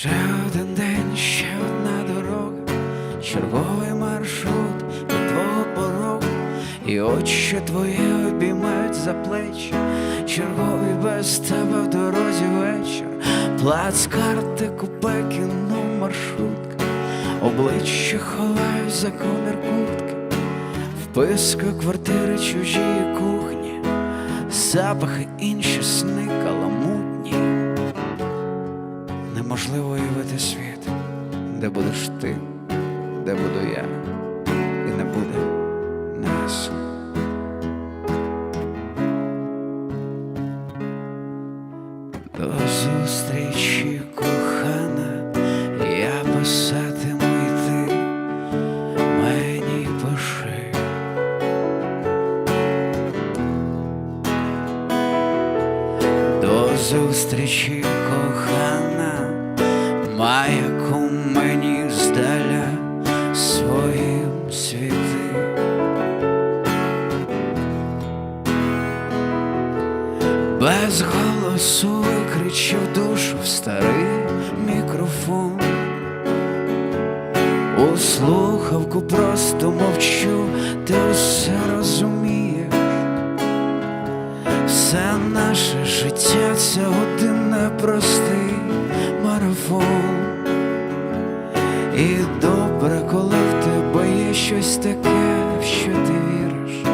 Ще один день, ще одна дорога, черговий маршрут від твого порогу, і очі твої обіймають за плечі, черговий без тебе в дорозі вечір, плацкарти, купе, кіно, маршрутка, обличчя ховають за комір куртки, вписка квартири чужі кухні, запахи інші сни. Неможливо уявити світ, де будеш ти, де буду я, і не буде нас. До зустрічі, кохана, я писатиму і ти мені пиши. До зустрічі, кохана, маяку мені здаля своїм світи. Без голосу викричив душу в старий мікрофон. У слухавку просто мовчу, ти усе розумієш. Все наше життя це один непростий марафон. І добре, коли в тебе є щось таке, в що ти віриш.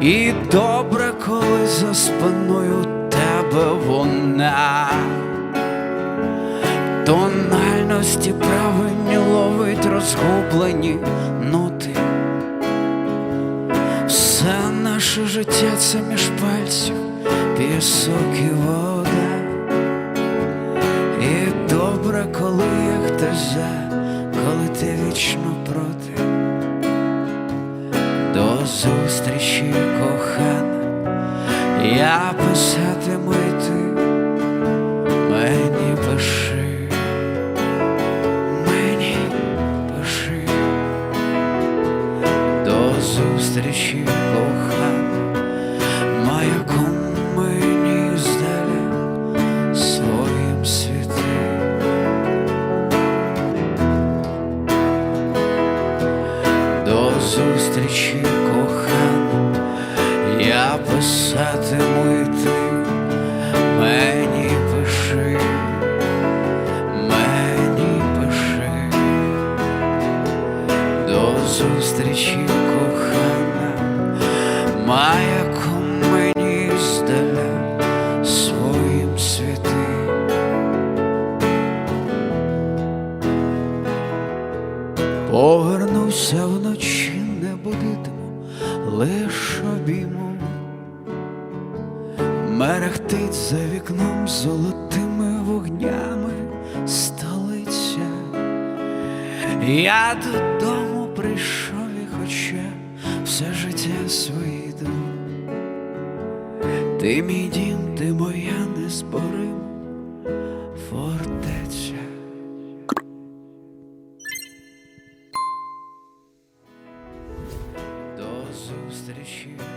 І добре, коли за спиною тебе вона. Тональності правильні ловить розгублені ноти. Все наше життя це між пальців, пісок і вода. За, коли ти вічно проти. До зустрічі, кохана, я писатиму і ти мені пиши, мені пиши. До зустрічі, кохана, зустрічі, кохана, я писатиму і ти мені пиши, мені пиши. До зустрічі, кохана, маяком лиш обійму. Мерехтить за вікном золотими вогнями столиця. Я додому прийшов і хоча все життя своє йду. Ти мій дім, ти моя незбори you.